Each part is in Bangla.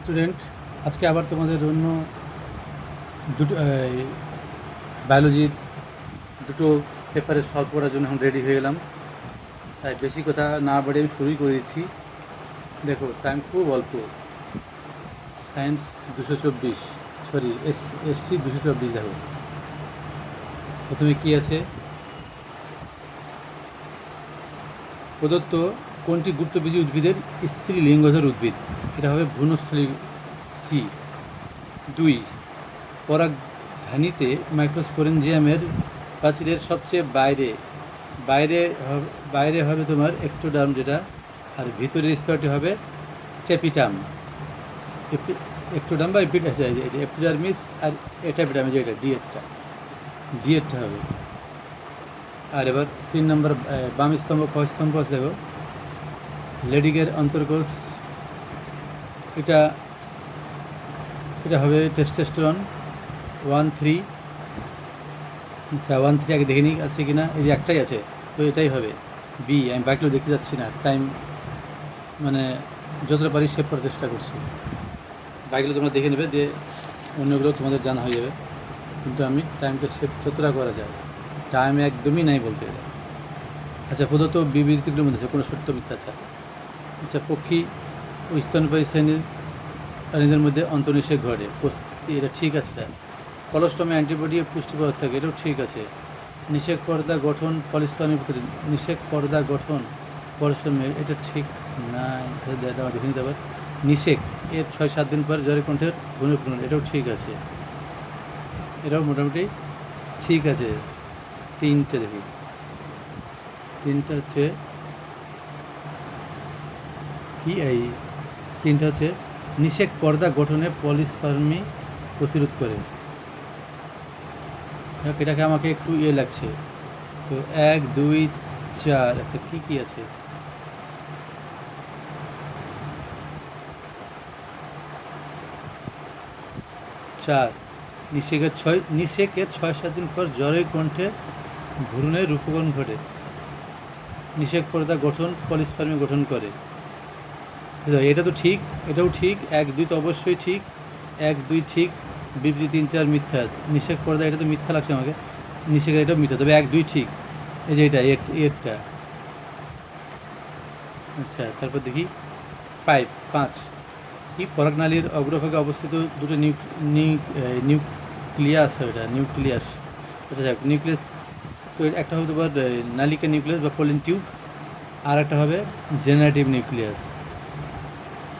স্টুডেন্ট আজকে আবার তোমাদের জন্য দুটো বায়োলজির দুটো পেপারে সলভ করার জন্য এখন রেডি হয়ে গেলাম। তাই বেশি কথা না বাড়ি আমি শুরুই করে দিচ্ছি। দেখো টাইম খুব অল্প। সায়েন্স দুশো চব্বিশ সরি এস এসসি দুশো চব্বিশ দেখো। প্রথমে কী আছে? প্রদত্ত কোনটি গুপ্তবীজী উদ্ভিদের স্ত্রী লিঙ্গধর উদ্ভিদ? এটা হবে ভ্রূণস্থলী সি দুই, পরাগধানীতে মাইক্রোস্পোরেঞ্জিয়ামের প্রাচীরের সবচেয়ে বাইরে বাইরে বাইরে হবে তোমার একটোডার্ম যেটা, আর ভিতরের স্তরটি হবে টেপিটাম। একটোডার্ম বা এপিডার্মিস আর এটাপিডার্মিস যেটা ডিএটটা ডিএটটা হবে। আর এবার তিন নম্বর বাম স্তম্ভ, খ স্তম্ভ আছে দেখো। লেডিগের অন্তর্কোষ এটা এটা হবে টেস্টেস্টরন ওয়ান থ্রি আচ্ছা ওয়ান থ্রি আগে দেখে নিই আছে কি না এই যে একটাই আছে, তো এটাই হবে। বি আমি বাকিগুলো দেখতে যাচ্ছি না। টাইম মানে যতটা পারি সেভ করার চেষ্টা করছি। বাকিগুলো তোমরা দেখে নেবে যে অন্যগুলো তোমাদের জানা হয়ে যাবে। কিন্তু আমি টাইমটা সেভ যতটা করা যায় টাইম একদমই নাই বলতে গেলে। আচ্ছা প্রদত্ত বিবৃতিগুলোর মধ্যে কোনো সত্য মিথ্যাচার? আচ্ছা পক্ষী ও স্তনপায়ী শ্রেণির প্রাণীদের মধ্যে অন্তর্নিষেধ ঘটে। এটা ঠিক আছে এটা কলস্টমে অ্যান্টিবডি পুষ্টিকর থাকে এটাও ঠিক আছে। নিষেক পর্দা গঠন পলিস্পামের ভিতরে নিষেক পর্দা গঠন পলিস্পামে এটা ঠিক নাই। আচ্ছা, দেখে নিতে আবার নিষেক এর ছয় সাত দিন পর জ্বরে কণ্ঠের গুণপূর্ণ এটাও ঠিক আছে। এটাও মোটামুটি ঠিক আছে। তিনটে দেখি। তিনটা হচ্ছে এই তিনটা হচ্ছে নিষেক পর্দা গঠনে পলিস্পার্মি প্রতিরোধ করে। এটাকে আমাকে একটু ইয়ে লাগছে। তো এক, দুই, চার আচ্ছা কী কী আছে? চার, নিষেকের ছয় নিষেকের ছয়, সাত দিন পর জ্বরের কণ্ঠে ভ্রূণের রূপকরণ ঘটে। নিষেক পর্দা গঠন পলিস্পার্মি গঠন করে। এটা তো ঠিক, এটাও ঠিক, এক দুই তো অবশ্যই ঠিক, এক দুই ঠিক, বিবৃতি তিন চার মিথ্যা নিষেক পর্দা এটা তো মিথ্যা লাগছে আমাকে নিষেকের এটা মিথ্যা, তবে এক দুই ঠিক, এই যে এটা, এর, এরটা। আচ্ছা তারপর দেখি, পাইপ, পাঁচ, কি পরাগনালীর অগ্রভাগে অবস্থিত দুটো নিউ নিউক্লিয়াস হয় এটা, নিউক্লিয়াস। আচ্ছা যাক, নিউক্লিয়াস তো একটা হবে তোমার নালিকা নিউক্লিয়াস বা পোলিন টিউব আর একটা হবে জেনারেটিভ নিউক্লিয়াস।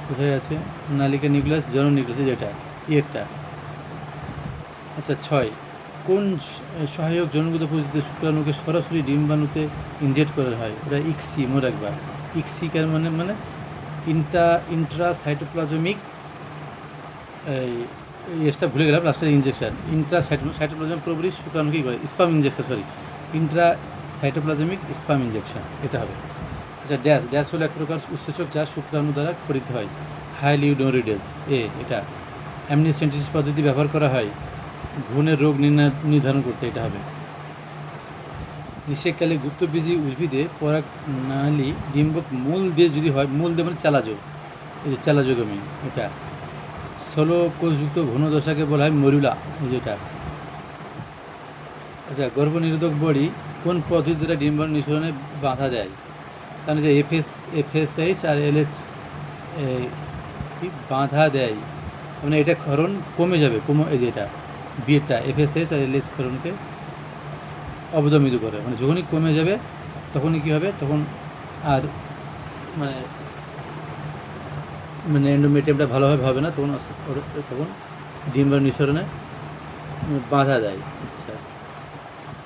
কোথায় আছে? নালিকা নিউক্লিয়াস জন নিউক্লিয়াস যেটা ইয়েরটা আচ্ছা ছয়। কোন সহায়ক জনগত পরিস্থিতিতে শুক্রাণুকে সরাসরি ডিম্বাণুতে ইনজেক্ট করা হয়? ওটা ইক্সি মনে রাখবা। ইক্সি কার মানে মানে ইন্টা ইন্ট্রা সাইটোপ্লাজমিক এসটা ভুলে গেলাম লাস্টের ইঞ্জেকশন ইন্ট্রা সাইটোপ্লাজম পুরোপুরি শুক্রাণুকেই করে sperm injection sorry intracytoplasmic sperm injection এটা হবে। আচ্ছা ড্যাশ ড্যাশ হলো এক প্রকার উৎসেচক যা শুক্রাণু দ্বারা খরিত হয়। হাইলিউডোরিডেস এ, এটা। অ্যামনিসেন্টিস পদ্ধতি ব্যবহার করা হয়। ভ্রূণের রোগ নির্ধারণ করতে এটা হবে। নিষেককালে গুপ্তবীজী উদ্ভিদে পরাগ নালী ডিম্বক মূল দিয়ে যদি হয়, মূল দিয়ে মানে চালাযোগ এই যে চালাযোগমী এটা। ষোলো কোষযুক্ত ভ্রূণদশাকে বলা হয় মরুলা, এই যেটা আচ্ছা গর্ভনিরোধক বড়ি কোন পদ্ধতি দ্বারা ডিম্বাণু নিঃসরণে বাধা দেয়? কারণ যে এফএস এফএসএইচ আর এলএচ বাধা দেয় মানে এটা ক্ষরণ কমে যাবে, কমে, এই যে এটা বিয়েটা এফএসএইচ আর এলএচ ক্ষরণকে অবদমিত করে। মানে যখনই কমে যাবে, তখনই কী হবে, তখন আর মানে মানে এন্ডোমেটিয়ামটা ভালোভাবে হবে না, তখন তখন ডিম্বাণু নিঃসরণে বাধা দেয়। আচ্ছা।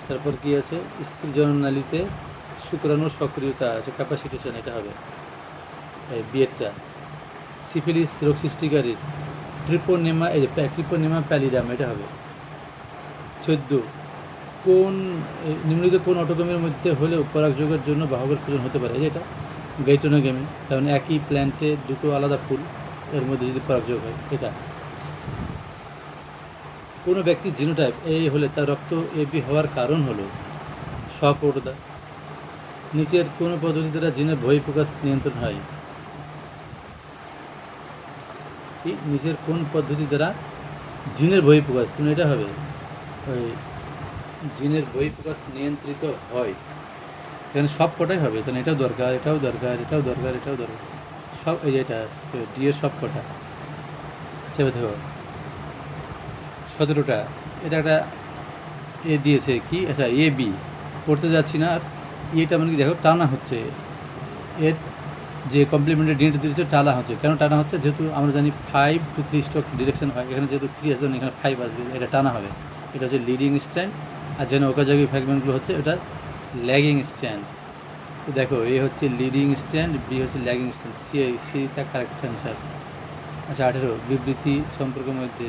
তারপর কি আছে? স্ত্রী জননালীতে শুক্রাণুর সক্রিয়তা আছে ক্যাপাসিটেশন এটা হবে। এই বিয়েরটা সিফিলিস রোগ সৃষ্টিকারী ট্রিপোনেমা এই ট্রিপোনেমা প্যালিডাম এটা হবে। চোদ্দ। কোন নিম্নলিখিত কোন অটোগমের মধ্যে হলেও পরাগযোগের জন্য বাহকের প্রয়োজন হতে পারে। এই যে এটা গেটনোগেমি কারণ একই প্ল্যান্টে দুটো আলাদা ফুল, এর মধ্যে যদি পরাগযোগ হয়, এটা। কোনো ব্যক্তির জিনোটাইপ এই হলে তার রক্ত এবি হওয়ার কারণ হলো স্বপ্রটতা নিচের কোনো পদ্ধতি দ্বারা জিনের বহিঃপ্রকাশ নিয়ন্ত্রণ হয়। কি নিচের কোন পদ্ধতি দ্বারা জিনের বহিঃপ্রকাশ তুমি এটা হবে, ওই জিনের বহিঃপ্রকাশ নিয়ন্ত্রিত হয়। এখানে সব কটাই হবে? এখানে এটাও দরকার এটাও দরকার এটাও দরকার এটাও দরকার। সব এই এটা ডি এর সব কটা। সেভাবে দেখো, সতেরোটা। এটা একটা এ দিয়েছে কি? আচ্ছা এ বি পড়তে যাচ্ছি না আর। এটা মানে কি দেখো, টানা হচ্ছে। এর যে কমপ্লিমেন্টারি ডিনেট দিয়েছে টানা হচ্ছে। কেন টানা হচ্ছে? যেহেতু আমরা জানি five two three stroke direction হয়। এখানে যেহেতু থ্রি আসবে, এখানে ফাইভ আসবে, এটা টানা হবে। এটা হচ্ছে লিডিং স্ট্যান্ড আর যেন ওকাজাগি ফ্র্যাগমেন্টগুলো হচ্ছে, এটা ল্যাগিং স্ট্যান্ড তো দেখো, এ হচ্ছে লিডিং স্ট্যান্ড বি হচ্ছে ল্যাগিং স্ট্যান্ড সি, সিটা কারেক্ট অ্যান্সার আচ্ছা আঠেরো, বিবৃতি সম্পর্কের মধ্যে।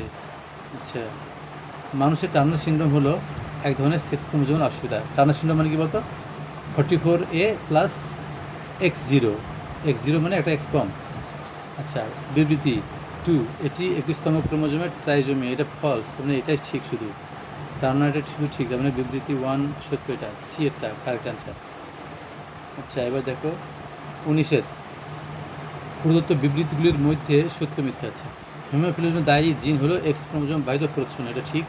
আচ্ছা মানুষের টার্নার সিন্ড্রোম হলো এক ধরনের সেক্স ক্রোমোজোমের অসুবিধা। টার্নার সিন্ড্রোম মানে কি বলতো? Forty four A plus X zero. X zero মানে একটা এক্স কম আচ্ছা বিবৃতি টু এটি একুশতম ক্রোমোজোমের ট্রাইজোমি, এটা ফলস মানে এটাই ঠিক শুধু। টার্নার এটা শুধু ঠিক, তার মানে বিবৃতি ওয়ান সত্য এটা সি এরটা কারেক্ট অ্যান্সার আচ্ছা এবার দেখো, উনিশের। প্রদত্ত বিবৃতিগুলির মধ্যে সত্য মিথ্যা আছে। হিমোফিলিজমের দায়ী জিন হলো এক্স ক্রোমোজোম বাইদ প্রচ্ছন্ন, এটা ঠিক।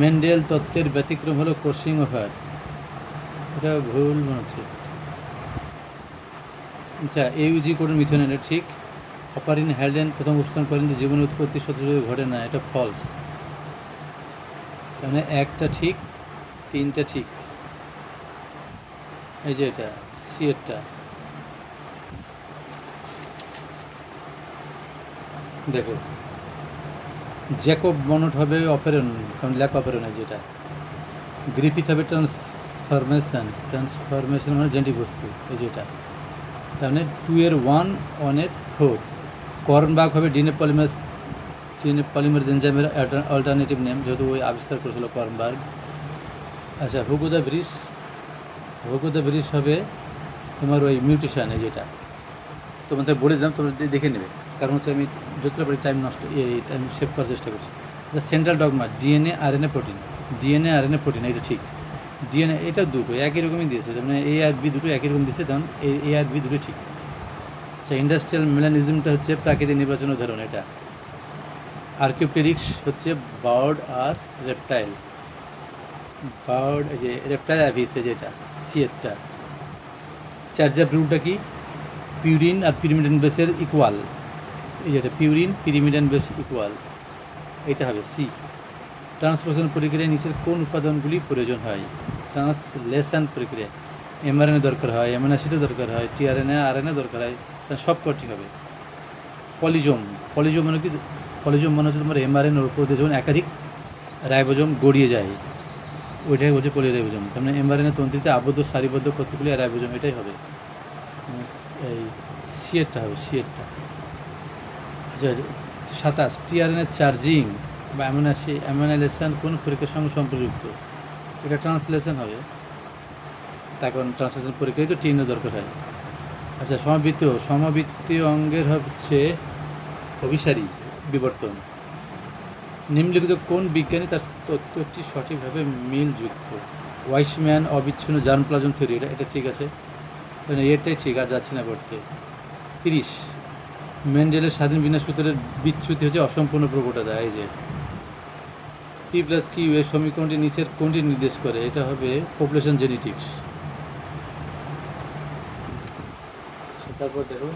মেন্ডেল তত্ত্বের ব্যতিক্রম হলো ক্রসিং ওভার এটা ভুল মনে হচ্ছে। আচ্ছা ইউজি কোডের মিথুন, এটা ঠিক। অপারিন হ্যালডেন প্রথম উপস্থাপন করেন যে জীবনের উৎপত্তি সত্যভাবে ঘটে না, এটা ফলস মানে একটা ঠিক, তিনটা ঠিক। এই যে এটা সি এরটা। দেখো, জ্যাকব মনট হবে অপারেন, কারণ ল্যাক অপারেন যেটা গ্রিফিথ হবে ট্রান্সফরমেশন ট্রান্সফরমেশন মানে জেন্টি বস্তু, এই যেটা তার মানে টু এর ওয়ান ওয়ানের ফোর করনবাগ হবে ডিনে পলিমার ডিনে পলিমার এনজাইমের অল্টারনেটিভ নেম যেহেতু ওই আবিষ্কার করেছিল করনবার্গ আচ্ছা হুগুদা ব্রিজ হুগুদা ব্রিজ হবে তোমার ওই মিউটেশন যেটা তোমাদের বলে দিলাম, তোমরা দেখে নেবে। কারণ হচ্ছে আমি যতটা পারি টাইম নষ্ট এই টাইম সেভ করার চেষ্টা করছি। Central dogma DNA RNA protein DNA আর আরএনএ প্রোটিন এটা ঠিক। ডিএনএ এটা দুটো একই রকমই দিয়েছে। মানে এ আর বি দুটো একই রকম দিয়েছে তখন এ আর বি দুটো ঠিক। আচ্ছা ইন্ডাস্ট্রিয়াল মেলানিজমটা হচ্ছে প্রাকৃতিক নির্বাচন উদাহরণ এটা। আর্কিওপটেরিক্স হচ্ছে বার্ড আর রেপটাইল বার্ড যে রেপটাইল অ্যাভিস যেটা সিএরটা চার্জার ব্রুটা কি? পিউরিন আর পিরিমিডেন বেসের ইকুয়াল এই যেটা পিউরিন পিরিমিডেন বেস ইকুয়াল এটা হবে সি ট্রান্সলেশন প্রক্রিয়ায় নিচের কোন উপাদানগুলি প্রয়োজন হয়? ট্রান্সলেশন প্রক্রিয়া। এমআরএনএ দরকার হয় অ্যাসিডও দরকার হয়, টিআরএনএ, আরএনএ দরকার হয় তার সব কটি হবে। পলিজম। পলিজম মানে কি? পলিজম মানে হচ্ছে তোমার এমআরএন ওর উপর দিয়ে যখন একাধিক রাইবোজোম গড়িয়ে যায়, ওইটাই বলছে পলিরাইবোজোম। তার মানে এমআরএনএ তন্ত্রীতে আবদ্ধ, সারিবদ্ধ কতগুলি রাইবোজোম, এটাই হবে। এই সিএরটা হবে সিএরটা আচ্ছা সাতাশ। টিআরএনের চার্জিং। বা অ্যামোনাসি অ্যামোনাইলেশন কোন পরীক্ষার সঙ্গে সম্পর্কযুক্ত? এটা ট্রান্সলেশন হবে। তার কারণ ট্রান্সলেশন পরীক্ষায় তো চিহ্ন দরকার হয়। আচ্ছা সমবৃত্তীয় সমবৃত্তীয় অঙ্গের হচ্ছে অভিসারী বিবর্তন। নিম্নলিখিত কোন বিজ্ঞানী তার তত্ত্বটি সঠিকভাবে মিলযুক্ত? ওয়াইসম্যান অবিচ্ছিন্ন জার্ম প্লাজম থিওরি এটা এটা ঠিক আছে। তাহলে এটাই ঠিক, আর যাচ্ছে না করতে তিরিশ মেন্ডেলের স্বাধীন বিন্যাস সূত্রের বিচ্যুতি হচ্ছে অসম্পূর্ণ প্রকটতা এই যে। পি প্লাস কিউ এর সমীকরণটি নিচের কোনটি নির্দেশ করে? এটা হবে পপুলেশন জেনেটিক্স তারপর দেখো।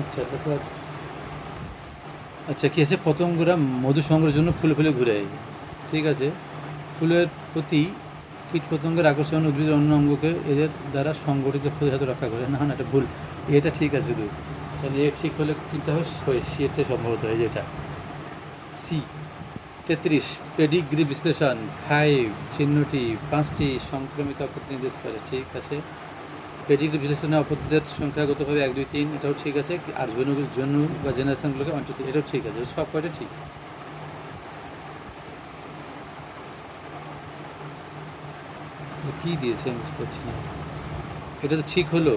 আচ্ছা তারপর আচ্ছা কি আছে? পতঙ্গরা মধু সংগ্রহের জন্য ফুলে ফুলে ঘুরে ঠিক আছে? ফুলের প্রতি কীট পতঙ্গের আকর্ষণ, উদ্ভিদের অন্য অঙ্গকে এদের দ্বারা সংগঠিত প্রতিহত রক্ষা করে। না এটা ভুল। এটা ঠিক আছে শুধু তাহলে এ ঠিক হলে কিনতে হবে সি এটা সম্ভবত হয় যেটা। সি, তেত্রিশ, পেডিগ্রি বিশ্লেষণ, ফাইভ, চিহ্নটি, পাঁচটি সংক্রমিত অপত্য নির্দেশ করে। ঠিক আছে। পেডিগ্রি বিশ্লেষণে অপত্যদের সংখ্যাগতভাবে এক, দুই, তিন, এটাও ঠিক আছে। আর জনুগুলো জন্য বা জেনারেশনগুলোকে টু এটাও ঠিক আছে। সব কয়টা ঠিক। কী দিয়েছে আমি বুঝতে পারছি না। এটা তো ঠিক হলো।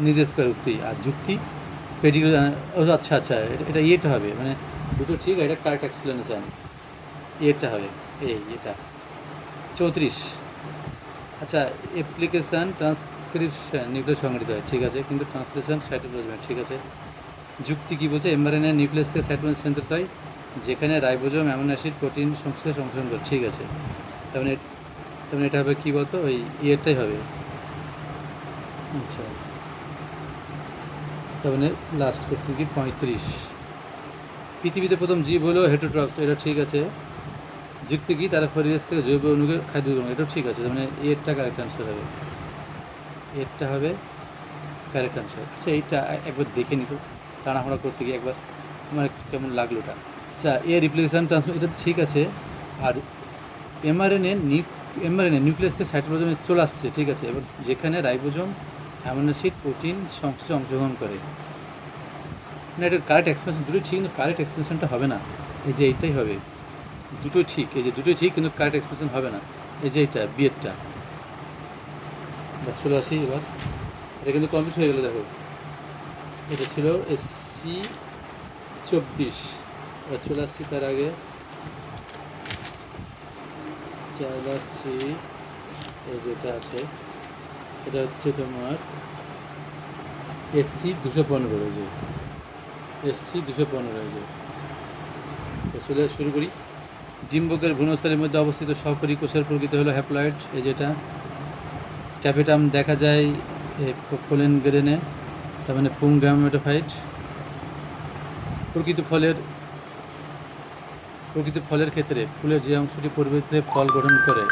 নির্দেশ করে উক্তি। আর যুক্তি? পেডিগ্রি ও আচ্ছা আচ্ছা। এটা ইয়েটা হবে। মানে দুটো ঠিক এটা কারেক্ট এক্সপ্লেনেশন ইয়েটা হবে। এই এটা চৌত্রিশ। আচ্ছা অ্যাপ্লিকেশান ট্রান্সক্রিপশন নিউক্লিয়াস সংগঠিত হয়। ঠিক আছে। কিন্তু ট্রান্সলেশন সাইটোপ্লাজমে ঠিক আছে। যুক্তি কী বলছে? এমআরএনএ নিউক্লিয়াস থেকে সাইটোপ্লাজম স্থানান্তরিত হয়, যেখানে রাইবোজোম অ্যামিনো অ্যাসিড প্রোটিন সংশ্লেষ সংশোধন করে। ঠিক আছে। তার মানে তার মানে এটা হবে কী বলতো? ওই ইয়েরটাই হবে। আচ্ছা। তার মানে লাস্ট কোশ্চেন কি? পঁয়ত্রিশ। পৃথিবীতে প্রথম জীব হলো হেটোট্রপস, এটা ঠিক আছে। যুক্তি কি তারা পরিবেশ থেকে জৈব অনুকে খাদ্য গ্রহণ এটাও ঠিক আছে। মানে এরটা কারেক্ট আনসার হবে। এরটা হবে কারেক্ট আনসার আচ্ছা এইটা একবার দেখে নিত তাড়াহুড়া করতে গিয়ে একবার আমার কেমন লাগল ওটা। আচ্ছা এ রিপ্লেশন ট্রান্সফার এটা ঠিক আছে। আর এমআরএনএ নিউ এমআরএনএ নিউক্লিয়াস থেকে সাইটোপ্লাজমে চলে আসছে, ঠিক আছে? এবার যেখানে রাইবোজোম অ্যামিনো অ্যাসিড প্রোটিন সংশ্লেষে অংশগ্রহণ করে। না, এটার কারেক্ট এক্সপ্রেশন দুটোই ঠিক, কিন্তু কারেক্ট এক্সপ্রেশনটা হবে না। এই যে এইটাই হবে। দুটোই ঠিক, এই যে দুটোই ঠিক, কিন্তু কারেক্ট এক্সপ্রেশন হবে না। এই যে এইটা বিয়েরটা চলে আসি এবার। এটা কিন্তু কমপ্লিট হয়ে গেলো, দেখো। এটা ছিল এসসি চব্বিশ। চলে আসছি তার আগে চলে আসছি। এই যেটা আছে, এটা হচ্ছে তোমার এসসি দুশো পনেরো যে। এসসি দুশো পনেরো যে। তো চলে শুরু করি। ডিম্বকের ভ্রূণস্থলের মধ্যে অবস্থিত সহকারী কোষের প্রকৃতি হলো হ্যাপ্লয়েড, এই যেটা ট্যাপেটাম দেখা যায় পোলেন গ্রেনে তার মানে পুং গ্যামেটোফাইট প্রকৃত ফলের প্রকৃত ফলের ক্ষেত্রে ফুলের যে অংশটি পরিবর্তিত ফল গঠন করে